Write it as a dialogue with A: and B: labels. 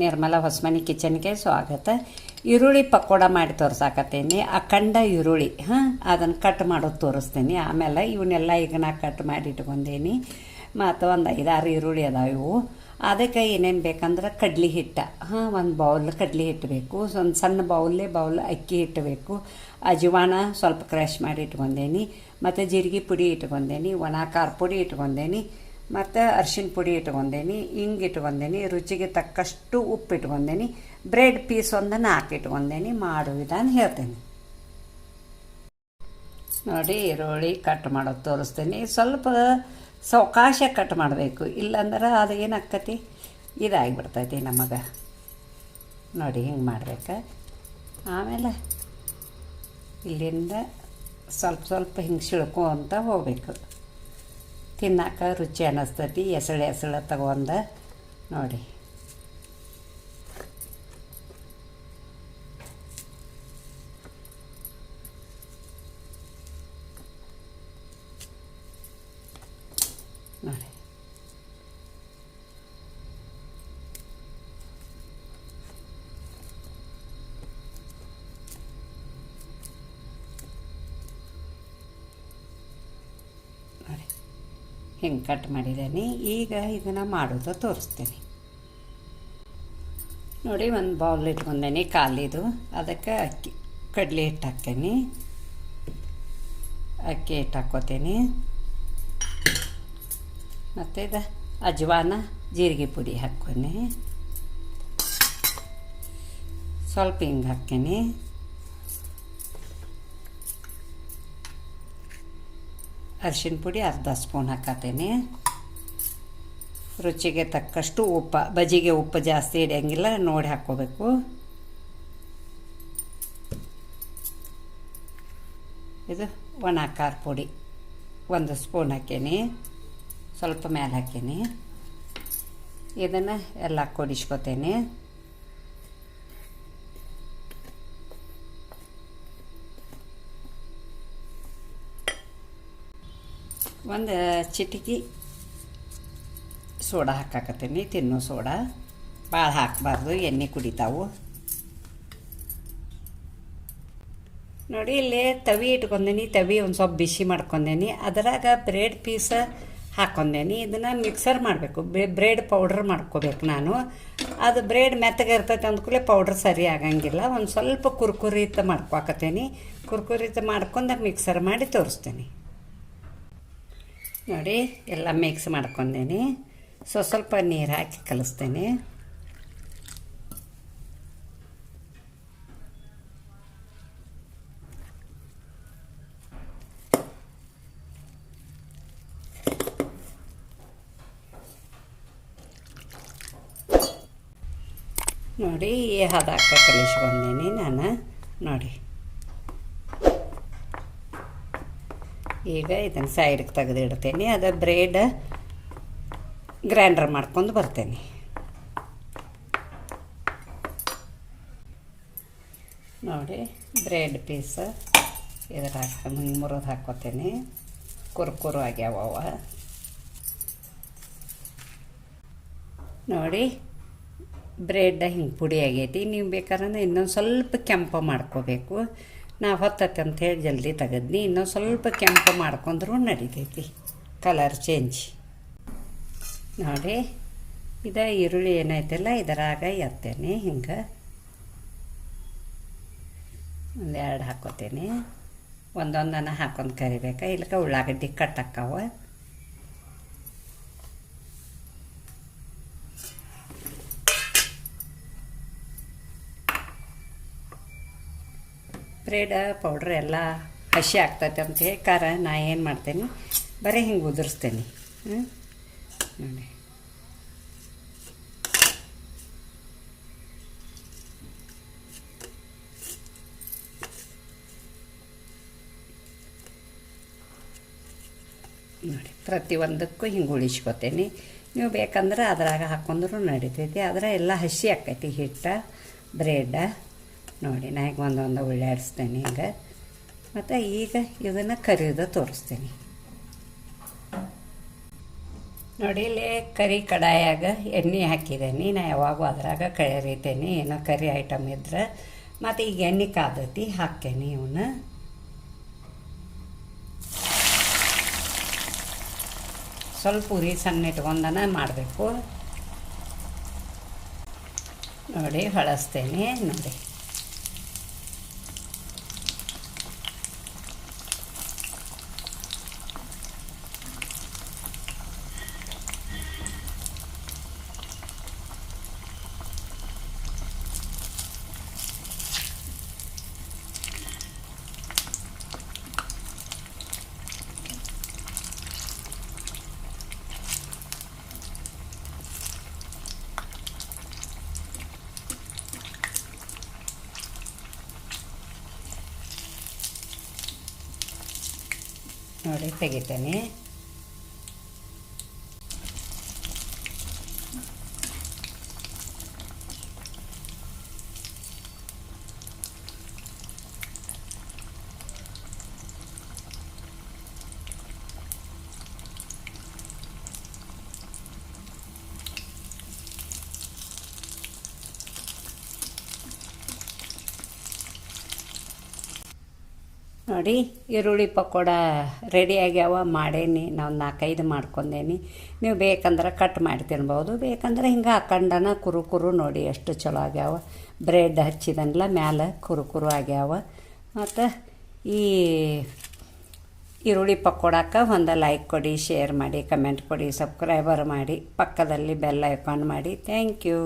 A: ನಿರ್ಮಲ ಹೊಸಮನಿ ಕಿಚನ್ಗೆ ಸ್ವಾಗತ. ಈರುಳ್ಳಿ ಪಕೋಡ ಮಾಡಿ ತೋರ್ಸಾಕತ್ತೀನಿ. ಅಖಂಡ ಈರುಳ್ಳಿ, ಹಾಂ, ಅದನ್ನು ಕಟ್ ಮಾಡೋದು ತೋರಿಸ್ತೀನಿ. ಆಮೇಲೆ ಇವನ್ನೆಲ್ಲ ಈಗ ನಾ ಕಟ್ ಮಾಡಿ ಇಟ್ಕೊಂಡೇನಿ. ಮತ್ತು ಒಂದು ಐದಾರು ಈರುಳ್ಳಿ ಅದಾವೆ ಇವು. ಅದಕ್ಕೆ ಏನೇನು ಬೇಕಂದ್ರೆ ಕಡ್ಲಿ ಹಿಟ್ಟು, ಹಾಂ, ಒಂದು ಬೌಲ್ ಕಡ್ಲಿ ಹಿಟ್ಟು ಬೇಕು. ಒಂದು ಸಣ್ಣ ಬೌಲೇ ಬೌಲ್ ಅಕ್ಕಿ ಹಿಟ್ಟು ಬೇಕು. ಅಜವಾನ ಸ್ವಲ್ಪ ಕ್ರಶ್ ಮಾಡಿ ಇಟ್ಕೊಂಡೇನಿ. ಮತ್ತು ಜೀರಿಗೆ ಪುಡಿ ಇಟ್ಕೊಂಡೇನಿ. ಒಣ ಖಾರ ಪುಡಿ ಇಟ್ಕೊಂಡೇನಿ. ಮತ್ತು ಅರ್ಶಿಣ ಪುಡಿ ಇಟ್ಕೊಂಡೇನಿ, ಹಿಂಗೆ ಇಟ್ಕೊಂಡೇನಿ, ರುಚಿಗೆ ತಕ್ಕಷ್ಟು ಉಪ್ಪು ಇಟ್ಕೊಂಡೇನಿ, ಬ್ರೆಡ್ ಪೀಸ್ ಒಂದನ್ನು ಹಾಕಿಟ್ಕೊಂಡೇನಿ ಮಾಡೋ ವಿಧಾನ ಹೇಳ್ತೇನೆ. ನೋಡಿ, ಈರುಳ್ಳಿ ಕಟ್ ಮಾಡೋದು ತೋರಿಸ್ತೀನಿ. ಸ್ವಲ್ಪ ಸಾವಕಾಶ ಕಟ್ ಮಾಡಬೇಕು. ಇಲ್ಲಾಂದ್ರೆ ಅದು ಏನಾಗ್ತೈತಿ? ಇದಾಗಿಬಿಡ್ತೈತಿ ನಮಗೆ. ನೋಡಿ, ಹಿಂಗೆ ಮಾಡ್ಬೇಕು. ಆಮೇಲೆ ಇಲ್ಲಿಂದ ಸ್ವಲ್ಪ ಸ್ವಲ್ಪ ಹಿಂಗೆ ಸಿಳ್ಕೊಂತ ಹೋಗ್ಬೇಕು. ತಿನ್ನಕ್ಕೆ ರುಚಿ ಅನ್ನಿಸ್ತೈತಿ ಎಸಳು ಎಸಳೆ ತಗೊಂಡು ನೋಡಿ ನೋಡಿ ಹಿಂಗೆ ಕಟ್ ಮಾಡಿದ್ದೀನಿ. ಈಗ ಇದನ್ನು ಮಾಡೋದು ತೋರಿಸ್ತೀನಿ. ನೋಡಿ, ಒಂದು ಬೌಲ್ ಇಟ್ಕೊಂಡೇನಿ ಕಾಲಿದು ಅದಕ್ಕೆ ಅಕ್ಕಿ, ಕಡಲೆ ಹಿಟ್ಟು ಹಾಕ್ತೀನಿ. ಅಕ್ಕಿ ಹಿಟ್ಟು ಹಾಕ್ಕೋತೀನಿ. ಮತ್ತು ಇದು ಅಜ್ವಾನ, ಜೀರಿಗೆ ಪುಡಿ ಹಾಕ್ಕೊನಿ ಸ್ವಲ್ಪ ಹಿಂಗೆ ಹಾಕ್ತೀನಿ. ಅರಿಶಿನ ಪುಡಿ, ಅರ್ಧ ಸ್ಪೂನ್ ಹಾಕತೇನೆ ರುಚಿಗೆ ತಕ್ಕಷ್ಟು ಉಪ್ಪು ಬಜಿಗೆ ಉಪ್ಪು ಜಾಸ್ತಿ ಹಿಡಿಯಂಗಿಲ್ಲ ನೋಡಿ ಹಾಕ್ಕೋಬೇಕು. ಇದು ಒಣ ಖಾರ ಪುಡಿ. ಒಂದು ಸ್ಪೂನ್ ಹಾಕೀನಿ. ಸ್ವಲ್ಪ ಮೇಲೆ ಹಾಕೇನಿ. ಇದನ್ನು ಎಲ್ಲ ಕೊಡಿಸ್ಕೊತೇನೆ ಒಂದು ಚಿಟಿಕಿ ಸೋಡಾ ಹಾಕಾಕತ್ತೀನಿ. ತಿನ್ನೋ ಸೋಡಾ. ಭಾಳ ಹಾಕಬಾರ್ದು, ಎಣ್ಣೆ ಕುಡಿತಾವು. ನೋಡಿ, ಇಲ್ಲಿ ತವಿ ಇಟ್ಕೊಂಡೇನಿ ತವಿ ಒಂದು ಸ್ವಲ್ಪ ಬಿಸಿ ಮಾಡ್ಕೊಂಡೇನಿ ಅದರಾಗ ಬ್ರೆಡ್ ಪೀಸ ಹಾಕ್ಕೊಂಡೇನಿ ಇದನ್ನು ಮಿಕ್ಸರ್ ಮಾಡಬೇಕು. ಬ್ರೆಡ್ ಪೌಡ್ರ್ ಮಾಡ್ಕೋಬೇಕು ನಾನು. ಅದು ಬ್ರೆಡ್ ಮೆತ್ತಗೆ ಇರ್ತೈತೆ ಅಂದ್ಕೂಲೆ ಪೌಡ್ರ್ ಸರಿ ಆಗಂಗಿಲ್ಲ. ಒಂದು ಸ್ವಲ್ಪ ಕುರ್ಕುರಿತ ಮಾಡ್ಕೊಕತ್ತೇನಿ. ಕುರ್ಕುರಿತ ಮಾಡ್ಕೊಂಡು ಮಿಕ್ಸರ್ ಮಾಡಿ ತೋರಿಸ್ತೇನೆ. ನೋಡಿ, ಎಲ್ಲ ಮಿಕ್ಸ್ ಮಾಡ್ಕೊಂಡೇನಿ. ಸೊ ಸ್ವಲ್ಪ ನೀರು ಹಾಕಿ ಕಲಿಸ್ತೇನೆ. ನೋಡಿ, ಈ ಹದಾಕ ಕಲಿಸ್ಕೊಂಡೇನಿ ನಾನು. ನೋಡಿ. ಈಗ ಇದನ್ನು ಸೈಡ್ಗೆ ತೆಗೆದಿಡ್ತೇನೆ. ಅದು ಬ್ರೆಡ್ ಗ್ರೈಂಡರ್ ಮಾಡ್ಕೊಂಡು ಬರ್ತೇನೆ. ನೋಡಿ ಬ್ರೆಡ್ ಪೀಸ್ ಇದ್ರ ಹಿಂಗೆ ಮುರಿದು ಹಾಕ್ಕೋತೇನೆ. ಕುರ್ಕುರು ಆಗ್ಯಾವ ಅವ. ನೋಡಿ ಬ್ರೆಡ್ ಹಿಂಗೆ ಪುಡಿ ಆಗೈತಿ. ನೀವು ಬೇಕಾದ್ರೆ ಇನ್ನೊಂದು ಸ್ವಲ್ಪ ಕೆಂಪು ಮಾಡ್ಕೋಬೇಕು. ನಾ ಹೊತ್ತತ್ತೆ ಅಂಥೇಳಿ ಜಲ್ದಿ ತೆಗೆದ್ನಿ. ಇನ್ನೊಂದು ಸ್ವಲ್ಪ ಕೆಂಪು ಮಾಡ್ಕೊಂಡ್ರೂ ನಡಿತೈತಿ. ಕಲರ್ ಚೇಂಜ್ ನೋಡಿ, ಇದ ಈರುಳ್ಳಿ ಏನೈತಲ್ಲ, ಇದರಾಗ ಎತ್ತೇನೆ ಹಿಂಗೆ. ಒಂದೆರಡು ಹಾಕೋತೇನೆ. ಒಂದೊಂದನ ಹಾಕೊಂಡು ಕರಿಬೇಕಾ. ಇಲ್ಲಕ ಉಳ್ಳಾಗಡ್ಡಿ ಕಟ್ಟಕ್ಕಾವ ಬ್ರೆಡ್ ಪೌಡ್ರ್ ಎಲ್ಲ ಹಸಿ ಆಗ್ತೈತೆ ಅಂತ ಹೇಳಿ ಖಾರ, ನಾ ಏನು ಮಾಡ್ತೇನೆ, ಬರೀ ಹಿಂಗೆ ಉದುರಿಸ್ತೇನೆ. ಹ್ಞೂ ನೋಡಿ. ನೋಡಿ, ಪ್ರತಿಯೊಂದಕ್ಕೂ ಹಿಂಗೆ ಉಳಿಸ್ಕೊತೇನೆ. ನೀವು ಬೇಕಂದ್ರೆ ಅದ್ರಾಗ ಹಾಕೊಂಡ್ರು ನಡೀತೈತಿ. ಆದರೆ ಎಲ್ಲ ಹಸಿ ಆಕೈತಿ ಹಿಟ್ಟ, ಬ್ರೆಡ್. ನೋಡಿ ನಾ ಈಗ ಒಂದೊಂದು ಉಳ್ಳಾಡಿಸ್ತೇನೆ ಹಿಂಗೆ ಮತ್ತು ಈಗ ಇದನ್ನು ಕರಿಯೋದು ತೋರಿಸ್ತೀನಿ. ನೋಡಿ, ಇಲ್ಲಿ ಕರಿ ಕಡಾಯಾಗ ಎಣ್ಣೆ ಹಾಕಿದ್ದೀನಿ. ನಾ ಯಾವಾಗೂ ಅದ್ರಾಗ ಕರಿತೇನೆ. ಏನೋ ಕರಿ ಐಟಮ್ ಇದ್ರೆ. ಮತ್ತು ಈಗ ಎಣ್ಣೆ ಕಾದತಿ, ಹಾಕ್ತೇನೆ ಇವನ್ನ ಸ್ವಲ್ಪ ಉರಿ ಸಣ್ಣ ಇಟ್ಕೊಂಡನ ಮಾಡಬೇಕು. ನೋಡಿ, ಹೊಳಸ್ತೇನೆ. ನೋಡಿ. ನೋಡಿ ತೆಗಿತೇನೆ ನೋಡಿ, ಈರುಳ್ಳಿ ಪಕೋಡ ರೆಡಿ ಆಗ್ಯಾವ, ಮಾಡೇನಿ. ನಾವು ನಾಲ್ಕೈದು ಮಾಡ್ಕೊಂಡೇನಿ. ನೀವು ಬೇಕಂದ್ರೆ ಕಟ್ ಮಾಡಿ ತಿನ್ಬೋದು, ಬೇಕಂದ್ರೆ ಹಿಂಗೆ ಹಾಕೊಂಡನ ಕುರು ಕುರು ನೋಡಿ ಎಷ್ಟು ಚಲೋ ಆಗ್ಯಾವ. ಬ್ರೆಡ್ ಹಚ್ಚಿದನ್ಲ ಮ್ಯಾಲೆ ಕುರು ಕುರು ಆಗ್ಯಾವ. ಮತ್ತು ಈ ಈರುಳ್ಳಿ ಪಕೋಡಕ್ಕೆ ಒಂದು ಲೈಕ್ ಕೊಡಿ ಶೇರ್ ಮಾಡಿ ಕಮೆಂಟ್ ಕೊಡಿ ಸಬ್ಸ್ಕ್ರೈಬರ್ ಮಾಡಿ, ಪಕ್ಕದಲ್ಲಿ ಬೆಲ್ ಐಕಾನ್ ಮಾಡಿ. Thank you